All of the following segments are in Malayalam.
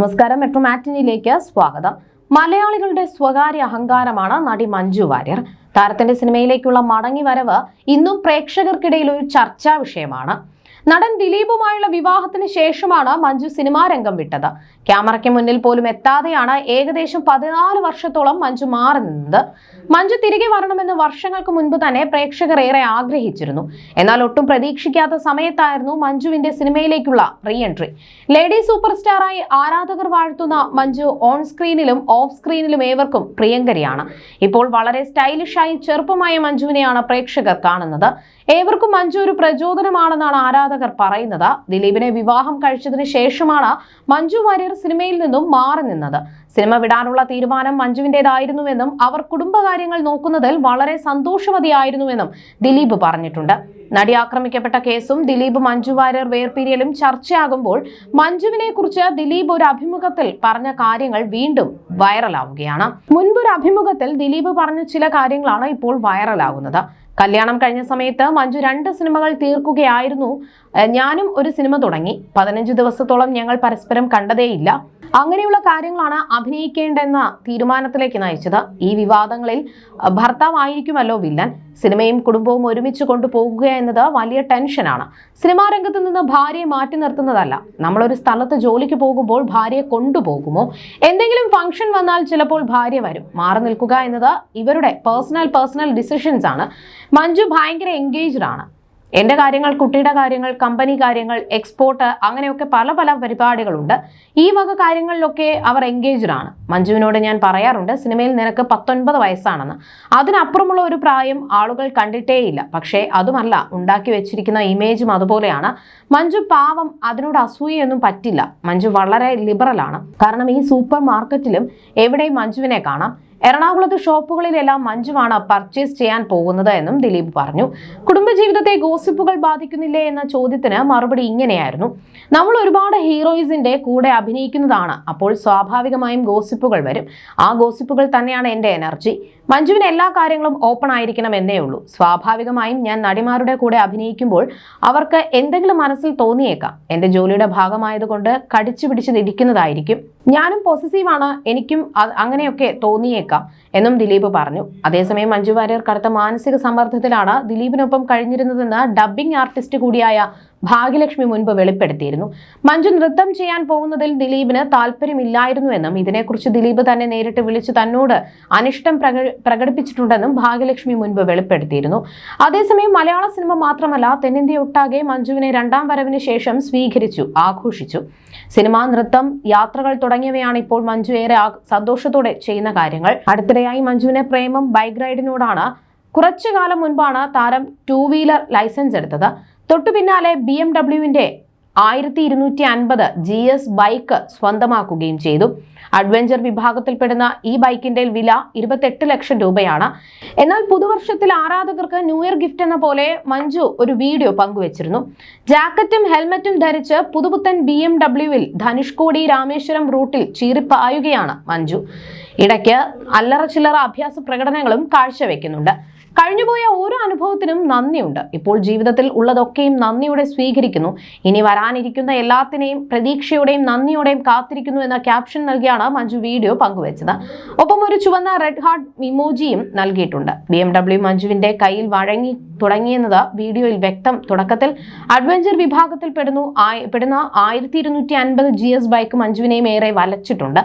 നമസ്കാരം. മെട്രോ മാറ്റിനിയിലേക്ക് സ്വാഗതം. മലയാളികളുടെ സ്വകാര്യ അഹങ്കാരമാണ് നടി മഞ്ജു വാര്യർ. താരത്തിന്റെ സിനിമയിലേക്കുള്ള മടങ്ങി വരവ് ഇന്നും പ്രേക്ഷകർക്കിടയിൽ ഒരു ചർച്ചാ വിഷയമാണ്. നടൻ ദിലീപുമായുള്ള വിവാഹത്തിന് ശേഷമാണ് മഞ്ജു സിനിമാ രംഗം വിട്ടത്. ക്യാമറയ്ക്ക് മുന്നിൽ പോലും എത്താതെയാണ് ഏകദേശം പതിനാല് വർഷത്തോളം മഞ്ജു മാറി നിന്നത് മഞ്ജു തിരികെ വരണമെന്ന് വർഷങ്ങൾക്ക് മുൻപ് തന്നെ പ്രേക്ഷകർ ഏറെ ആഗ്രഹിച്ചിരുന്നു. എന്നാൽ ഒട്ടും പ്രതീക്ഷിക്കാത്ത സമയത്തായിരുന്നു മഞ്ജുവിന്റെ സിനിമയിലേക്കുള്ള റീ എൻട്രി ലേഡി സൂപ്പർ സ്റ്റാറായി ആരാധകർ വാഴ്ത്തുന്ന മഞ്ജു ഓൺ സ്ക്രീനിലും ഓഫ് സ്ക്രീനിലും ഏവർക്കും പ്രിയങ്കരിയാണ്. ഇപ്പോൾ വളരെ സ്റ്റൈലിഷായി ചെറുപ്പമായ മഞ്ജുവിനെയാണ് പ്രേക്ഷകർ കാണുന്നത്. ഏവർക്കും മഞ്ജു ഒരു പ്രചോദനമാണെന്നാണ് ആരാധകർ പറയുന്നത്. ദിലീപിനെ വിവാഹം കഴിച്ചതിന് ശേഷമാണ് മഞ്ജു വാര്യർ സിനിമയിൽ നിന്നും മാറി നിന്നത്. സിനിമ വിടാനുള്ള തീരുമാനം മഞ്ജുവിന്റെതായിരുന്നുവെന്നും അവർ കുടുംബകാര്യങ്ങൾ നോക്കുന്നതിൽ വളരെ സന്തോഷവതിയായിരുന്നുവെന്നും ദിലീപ് പറഞ്ഞിട്ടുണ്ട്. നടി ആക്രമിക്കപ്പെട്ട കേസും ദിലീപ് മഞ്ജു വാര്യർ വേർപിരിയലും ചർച്ചയാകുമ്പോൾ മഞ്ജുവിനെ കുറിച്ച് ദിലീപ് ഒരു അഭിമുഖത്തിൽ പറഞ്ഞ കാര്യങ്ങൾ വീണ്ടും വൈറലാവുകയാണ്. മുൻപൊരു അഭിമുഖത്തിൽ ദിലീപ് പറഞ്ഞ ചില കാര്യങ്ങളാണ് ഇപ്പോൾ വൈറലാകുന്നത്. കല്യാണം കഴിഞ്ഞ സമയത്ത് മഞ്ജു രണ്ട് സിനിമകൾ തീർക്കുകയായിരുന്നു. ഞാനും ഒരു സിനിമ തുടങ്ങി. പതിനഞ്ച് ദിവസത്തോളം ഞങ്ങൾ പരസ്പരം കണ്ടതേയില്ല. അങ്ങനെയുള്ള കാര്യങ്ങളാണ് അഭിനയിക്കേണ്ടെന്ന തീരുമാനത്തിലേക്ക് നയിച്ചത്. ഈ വിവാദങ്ങളിൽ ഭർത്താവായിരിക്കുമല്ലോ വില്ലൻ. സിനിമയും കുടുംബവും ഒരുമിച്ച് കൊണ്ടുപോകുക എന്നത് വലിയ ടെൻഷനാണ്. സിനിമാ രംഗത്ത് നിന്ന് ഭാര്യയെ മാറ്റി നിർത്തുന്നതല്ല. നമ്മളൊരു സ്ഥലത്ത് ജോലിക്ക് പോകുമ്പോൾ ഭാര്യയെ കൊണ്ടുപോകുമോ? എന്തെങ്കിലും ഫംഗ്ഷൻ വന്നാൽ ചിലപ്പോൾ ഭാര്യ വരും. മാറി നിൽക്കുക എന്നത് ഇവരുടെ പേഴ്സണൽ പേഴ്സണൽ ഡിസിഷൻസ് ആണ് മഞ്ജു ഭയങ്കര എൻഗേജ്ഡ് ആണ്. എന്റെ കാര്യങ്ങൾ കുട്ടിയുടെ കാര്യങ്ങൾ കമ്പനി കാര്യങ്ങൾ എക്സ്പോർട്ട് അങ്ങനെയൊക്കെ പല പല പരിപാടികളുണ്ട്. ഈ വക കാര്യങ്ങളിലൊക്കെ അവർ എൻഗേജ്ഡ് ആണ്. മഞ്ജുവിനോട് ഞാൻ പറയാറുണ്ട് സിനിമയിൽ നിനക്ക് പത്തൊൻപത് വയസ്സാണെന്ന്. അതിനപ്പുറമുള്ള ഒരു പ്രായം ആളുകൾ കണ്ടിട്ടേയില്ല. പക്ഷേ അതുമല്ല ഉണ്ടാക്കി വെച്ചിരിക്കുന്ന ഇമേജും അതുപോലെയാണ്. മഞ്ജു പാവം അതിനോട് അസൂയൊന്നും പറ്റില്ല. മഞ്ജു വളരെ ലിബറലാണ് കാരണം ഈ സൂപ്പർ മാർക്കറ്റിലും എവിടെയും മഞ്ജുവിനെ കാണാം. എറണാകുളത്ത് ഷോപ്പുകളിലെല്ലാം മഞ്ജുവാണ് പർച്ചേസ് ചെയ്യാൻ പോകുന്നത് എന്നും ദിലീപ് പറഞ്ഞു. കുടുംബജീവിതത്തെ ഗോസിപ്പുകൾ ബാധിക്കുന്നില്ലേ എന്ന ചോദ്യത്തിന് മറുപടി ഇങ്ങനെയായിരുന്നു. നമ്മൾ ഒരുപാട് ഹീറോയിസിന്റെ കൂടെ അഭിനയിക്കുന്നതാണ്. അപ്പോൾ സ്വാഭാവികമായും ഗോസിപ്പുകൾ വരും. ആ ഗോസിപ്പുകൾ തന്നെയാണ് എന്റെ എനർജി. മഞ്ജുവിന് എല്ലാ കാര്യങ്ങളും ഓപ്പൺ ആയിരിക്കണം എന്നേ ഉള്ളൂ. സ്വാഭാവികമായും ഞാൻ നടിമാരുടെ കൂടെ അഭിനയിക്കുമ്പോൾ അവർക്ക് എന്തെങ്കിലും മനസ്സിൽ തോന്നിയേക്കാം. എന്റെ ജോലിയുടെ ഭാഗമായതുകൊണ്ട് കടിച്ചു പിടിച്ച് ഇരിക്കുന്നതായിരിക്കും. ഞാനും പോസിറ്റീവാണ് എനിക്കും അങ്ങനെയൊക്കെ തോന്നിയേക്കാം എന്നും ദിലീപ് പറഞ്ഞു. അതേസമയം മഞ്ജു വാര്യർ കടുത്ത മാനസിക സമ്മർദ്ദത്തിലാണ് ദിലീപിനൊപ്പം കഴിഞ്ഞിരുന്നതെന്ന് ഡബ്ബിംഗ് ആർട്ടിസ്റ്റ് കൂടിയായ ഭാഗ്യലക്ഷ്മി മുൻപ് വെളിപ്പെടുത്തിയിരുന്നു. മഞ്ജു നൃത്തം ചെയ്യാൻ പോകുന്നതിൽ ദിലീപിന് താല്പര്യമില്ലായിരുന്നുവെന്നും ഇതിനെക്കുറിച്ച് ദിലീപ് തന്നെ നേരിട്ട് വിളിച്ച് തന്നോട് അനിഷ്ടം പ്രക- പ്രകടിപ്പിച്ചിട്ടുണ്ടെന്നും ഭാഗ്യലക്ഷ്മി മുൻപ് വെളിപ്പെടുത്തിയിരുന്നു. അതേസമയം മലയാള സിനിമ മാത്രമല്ല തെന്നിന്ത്യ ഒട്ടാകെ മഞ്ജുവിനെ രണ്ടാം വരവിന് ശേഷം സ്വീകരിച്ചു ആഘോഷിച്ചു. സിനിമ നൃത്തം യാത്രകൾ തുടങ്ങിയവയാണ് ഇപ്പോൾ മഞ്ജു ഏറെ സന്തോഷത്തോടെ ചെയ്യുന്ന കാര്യങ്ങൾ. അടുത്തിടെയായി മഞ്ജുവിനെ പ്രേമം ബൈക്ക് റൈഡിനോടാണ് കുറച്ചു കാലം മുൻപാണ് താരം ടൂ വീലർ ലൈസൻസ് എടുത്തത്. തൊട്ടു പിന്നാലെ ബി എം ഡബ്ല്യുവിന്റെ ആയിരത്തി ഇരുന്നൂറ്റി അൻപത് ജി എസ് ബൈക്ക് സ്വന്തമാക്കുകയും ചെയ്തു. അഡ്വഞ്ചർ വിഭാഗത്തിൽപ്പെടുന്ന ഈ ബൈക്കിന്റെ വില ഇരുപത്തെട്ട് ലക്ഷം രൂപയാണ്. എന്നാൽ പുതുവർഷത്തിൽ ആരാധകർക്ക് ന്യൂ ഇയർ ഗിഫ്റ്റ് എന്ന പോലെ മഞ്ജു ഒരു വീഡിയോ പങ്കുവച്ചിരുന്നു. ജാക്കറ്റും ഹെൽമറ്റും ധരിച്ച് പുതുപുത്തൻ ബി എം ഡബ്ല്യുവിൽ ധനുഷ്കോടി രാമേശ്വരം റൂട്ടിൽ ചീറിപ്പായുകയാണ് മഞ്ജു. ഇടയ്ക്ക് അല്ലറ ചില്ലറ അഭ്യാസ പ്രകടനങ്ങളും കാഴ്ചവെക്കുന്നുണ്ട്. കഴിഞ്ഞുപോയ ഓരോ അനുഭവത്തിനും നന്ദിയുണ്ട്. ഇപ്പോൾ ജീവിതത്തിൽ ഉള്ളതൊക്കെയും നന്ദിയോടെ സ്വീകരിക്കുന്നു. ഇനി വരാനിരിക്കുന്ന എല്ലാത്തിനെയും പ്രതീക്ഷയോടെയും നന്ദിയോടെയും കാത്തിരിക്കുന്നു എന്ന ക്യാപ്ഷൻ നൽകിയാണ് മഞ്ജു വീഡിയോ പങ്കുവച്ചത്. ഒപ്പം ഒരു ചുവന്ന റെഡ് ഹാർട്ട് ഇമോജിയും നൽകിയിട്ടുണ്ട്. ബി എം ഡബ്ല്യു മഞ്ജുവിന്റെ കയ്യിൽ വഴങ്ങി തുടങ്ങിയെന്നത് വീഡിയോയിൽ വ്യക്തം. തുടക്കത്തിൽ അഡ്വഞ്ചർ വിഭാഗത്തിൽ പെടുന്നു. പെടുന്ന ആയിരത്തി ഇരുന്നൂറ്റി അൻപത് ജി എസ് ബൈക്ക് മഞ്ജുവിനെയും ഏറെ വലച്ചിട്ടുണ്ട്.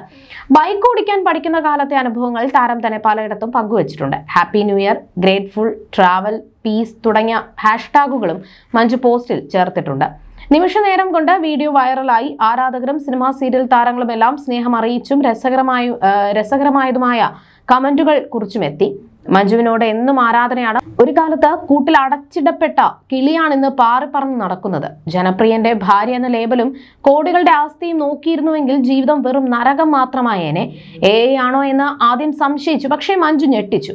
ബൈക്ക് ഓടിക്കാൻ പഠിക്കുന്ന കാലത്തെ അനുഭവങ്ങൾ താരം തന്നെ പലയിടത്തും പങ്കുവച്ചിട്ടുണ്ട്. Happy new year grateful travel peace തുടങ്ങിയ ഹാഷ്ടാഗുകളും മഞ്ജു പോസ്റ്റിൽ ചേർത്തിട്ടുണ്ട്. നിമിഷ നേരം കൊണ്ട് വീഡിയോ വൈറലായി. ആരാധകരും സിനിമാ സീരിയൽ താരങ്ങളുമെല്ലാം സ്നേഹം അറിയിച്ചും രസകരമായ രസകരമായതുമായ കമന്റുകൾ കുറിച്ചുമെത്തി. മഞ്ജുവിനോട് എന്നും ആരാധനയാണ്. ഒരു കാലത്ത് കൂട്ടിൽ അടച്ചിടപ്പെട്ട കിളിയാണ് ഇന്ന് പാറി പാറിപ്പറന്ന് നടക്കുന്നത്. ജനപ്രിയന്റെ ഭാര്യ എന്ന ലേബലും കോടികളുടെ ആസ്തിയും നോക്കിയിരുന്നുവെങ്കിൽ ജീവിതം വെറും നരകം മാത്രമായേനെ. ഏ ആണോ എന്ന് ആദ്യം സംശയിച്ചു പക്ഷേ മഞ്ജു ഞെട്ടിച്ചു.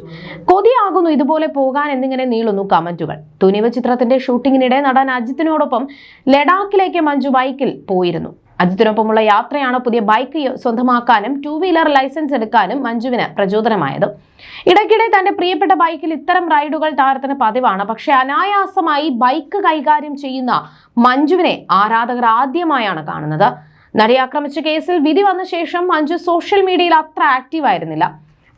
കൊതിയാകുന്നു ഇതുപോലെ പോകാൻ എന്നിങ്ങനെ നീളുന്നു കമന്റുകൾ. തുനിവ് ചിത്രത്തിന്റെ ഷൂട്ടിങ്ങിനിടെ നടൻ അജിത്തിനോടൊപ്പം ലഡാക്കിലേക്ക് മഞ്ജു ബൈക്കിൽ പോയിരുന്നു. അജിത്തിനൊപ്പമുള്ള യാത്രയാണ് പുതിയ ബൈക്ക് സ്വന്തമാക്കാനും ടൂ വീലർ ലൈസൻസ് എടുക്കാനും മഞ്ജുവിന് പ്രചോദനമായത്. ഇടയ്ക്കിടെ തന്റെ പ്രിയപ്പെട്ട ബൈക്കിൽ ഇത്തരം റൈഡുകൾ താരത്തിന് പതിവാണ്. പക്ഷെ അനായാസമായി ബൈക്ക് കൈകാര്യം ചെയ്യുന്ന മഞ്ജുവിനെ ആരാധകർ ആദ്യമായാണ് കാണുന്നത്. നടി ആക്രമിച്ച കേസിൽ വിധി വന്ന ശേഷം മഞ്ജു സോഷ്യൽ മീഡിയയിൽ അത്ര ആക്റ്റീവ് ആയിരുന്നില്ല.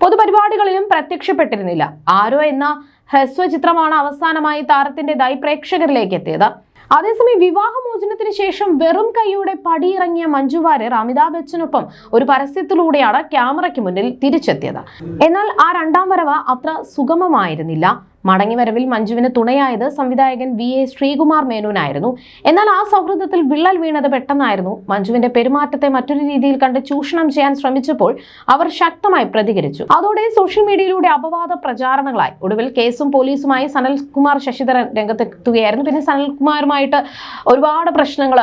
പൊതുപരിപാടികളിലും പ്രത്യക്ഷപ്പെട്ടിരുന്നില്ല. ആരോ എന്ന ഹ്രസ്വചിത്രമാണ് അവസാനമായി താരത്തിന്റെതായി പ്രേക്ഷകരിലേക്ക് എത്തിയത്. അതേസമയം വിവാഹമോചനത്തിന് ശേഷം വെറും കൈയോടെ പടിയിറങ്ങിയ മഞ്ജു വാര്യർ അമിതാഭ് ബച്ചനൊപ്പം ഒരു പരസ്യത്തിലൂടെയാണ് ക്യാമറയ്ക്ക് മുന്നിൽ തിരിച്ചെത്തിയത്. എന്നാൽ ആ രണ്ടാം വരവ് അത്ര സുഗമമായിരുന്നില്ല. മടങ്ങിവരവിൽ മഞ്ജുവിന് തുണയായത് സംവിധായകൻ വി എ ശ്രീകുമാർ മേനോനായിരുന്നു. എന്നാൽ ആ സൗഹൃദത്തിൽ വിള്ളൽ വീണത് പെട്ടെന്നായിരുന്നു. മഞ്ജുവിന്റെ പെരുമാറ്റത്തെ മറ്റൊരു രീതിയിൽ കണ്ട് ചൂഷണം ചെയ്യാൻ ശ്രമിച്ചപ്പോൾ അവർ ശക്തമായി പ്രതികരിച്ചു. അതോടെ സോഷ്യൽ മീഡിയയിലൂടെ അപവാദ പ്രചാരണങ്ങളായി. ഒടുവിൽ കേസും പോലീസുമായി സനൽകുമാർ ശശിധരൻ രംഗത്തെത്തുകയായിരുന്നു. പിന്നെ സനൽകുമാറുമായിട്ട് ഒരുപാട് പ്രശ്നങ്ങൾ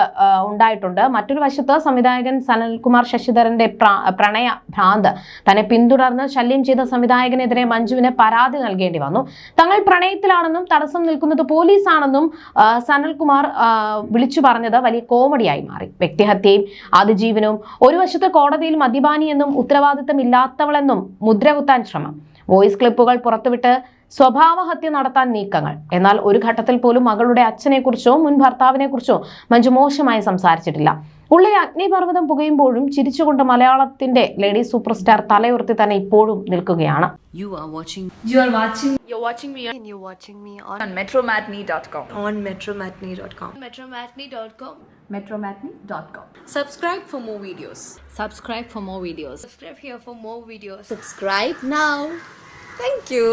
ഉണ്ടായിട്ടുണ്ട്. മറ്റൊരു വശത്ത് സംവിധായകൻ സനൽകുമാർ ശശിധരന്റെ പ്ര- പ്രണയ ഭ്രാന്ത്. തന്നെ പിന്തുടർന്ന് ശല്യം ചെയ്ത സംവിധായകനെതിരെ മഞ്ജുവിന് പരാതി നൽകേണ്ടി വന്നു. തങ്ങൾ പ്രണയത്തിലാണെന്നും തടസ്സം നിൽക്കുന്നത് പോലീസാണെന്നും സനൽകുമാർ വിളിച്ചു പറഞ്ഞത് വലിയ കോമഡിയായി മാറി. വ്യക്തിഹത്യയും അതിജീവനവും ഒരു വശത്ത് കോടതിയിൽ മദ്യപാനിയെന്നും ഉത്തരവാദിത്തമില്ലാത്തവളെന്നും മുദ്രകുത്താൻ ശ്രമം. വോയിസ് ക്ലിപ്പുകൾ പുറത്തുവിട്ട് സ്വഭാവഹത്യ നടത്താൻ നീക്കങ്ങൾ. എന്നാൽ ഒരു ഘട്ടത്തിൽ പോലും മകളുടെ അച്ഛനെക്കുറിച്ചോ മുൻ ഭർത്താവിനെക്കുറിച്ചോ മഞ്ജു മോശമായി സംസാരിച്ചിട്ടില്ല. ഉള്ളിൽ അഗ്നിപർവതം പുകയുമ്പോഴും ചിരിച്ചുകൊണ്ട് മലയാളത്തിന്റെ ലേഡി സൂപ്പർ സ്റ്റാർ തലയുയർത്തി തന്നെ ഇപ്പോഴും നിൽക്കുകയാണ് You are watching You are watching You're watching me and you're watching me on, on metromatney.com. on metromatney.com. Metromatney.com. metromatney.com. Subscribe for more videos. subscribe for more videos. Subscribe here for more videos. Subscribe now. Thank you.